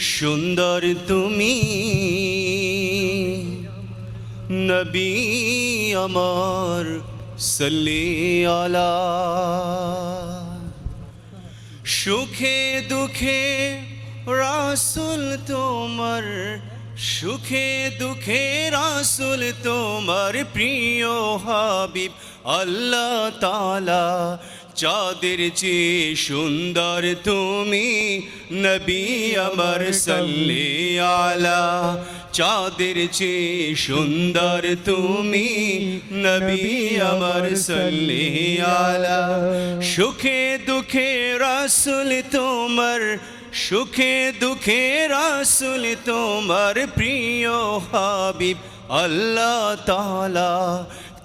সুন্দর তুমি। নবী আমার আলা। সুখে দুঃখে রাসুল তোমার, সুখে দুঃখে রাসুল তোমার প্রিয় হাবিব আল্লাহ তালা চাঁদের চেয়ে সুন্দর তুমি নবী আমার সাল্লি আলা। চাঁদের চেয়ে সুন্দর তুমি নবী আমার সাল্লি আলা। সুখে দুঃখে রাসুল তোমার, সুখে দুঃখে রাসুল তোমার প্রিয় হাবিব আল্লাহ তালা